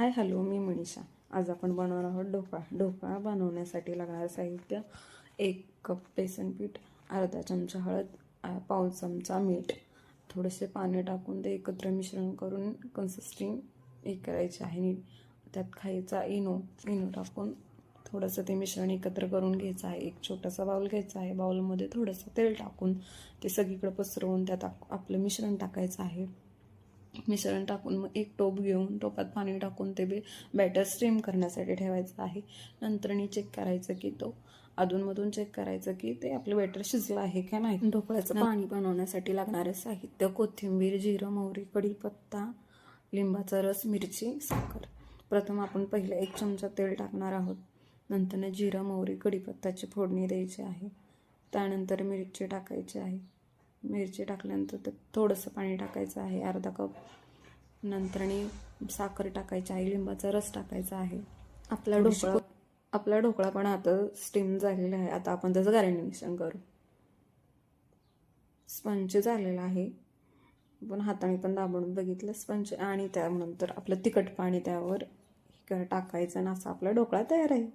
Hi hello मी मनीषा. आज आपण बनवणार आहोत ढोकळा. ढोकळा बनवण्यासाठी लागणारं साहित्य एक कप बेसन पीठ अर्धा चमचा हळद पाव चमचा मीठ. थोडेसे पाणी टाकून ते एकत्र मिश्रण करून कन्सिस्टिंग हे करायचे आहे नीट. त्यात खायचा इनो इनो टाकून थोडंसं ते मिश्रण एकत्र करून घ्यायचं आहे. एक छोटासा बाउल घ्यायचा आहे. बाउलमध्ये थोडंसं तेल टाकून ते सगळीकडे पसरवून त्यात आपलं मिश्रण टाकायचं आहे. मिश्रण टाकून मग एक टोप घेऊन टोपात पाणी टाकून ते बे बॅटर स्टीम करण्यासाठी ठेवायचं आहे. नंतरनी चेक करायचं की तो अधूनमधून चेक करायचं की ते आपलं बॅटर शिजलं आहे का नाही. ढोकळ्याचं पाणी बनवण्यासाठी लागणारे साहित्य कोथिंबीर जिरं मोहरी कढीपत्ता लिंबाचा रस मिरची साखर. प्रथम आपण पहिलं एक चमचा तेल टाकणार आहोत. नंतर जिरं मोहरी कढीपत्ताची फोडणी द्यायची आहे. त्यानंतर मिरची टाकायची आहे. मिरची टाकल्यानंतर त्यात थोडंसं पाणी टाकायचं आहे अर्धा कप. नंतरनी साखर टाकायची आहे लिंबाचा रस टाकायचा आहे. आपला ढोकळा आपला ढोकळा पण आता स्टीम झालेला आहे. आता आपण त्याचं गार्निशिंग करू. स्पंच झालेला आहे. पण हाताने पण दाबून बघितलं. स्पंच आणि त्यानंतर आपलं तिखट पाणी त्यावर टाकायचं आणि असा आपला ढोकळा तयार आहे.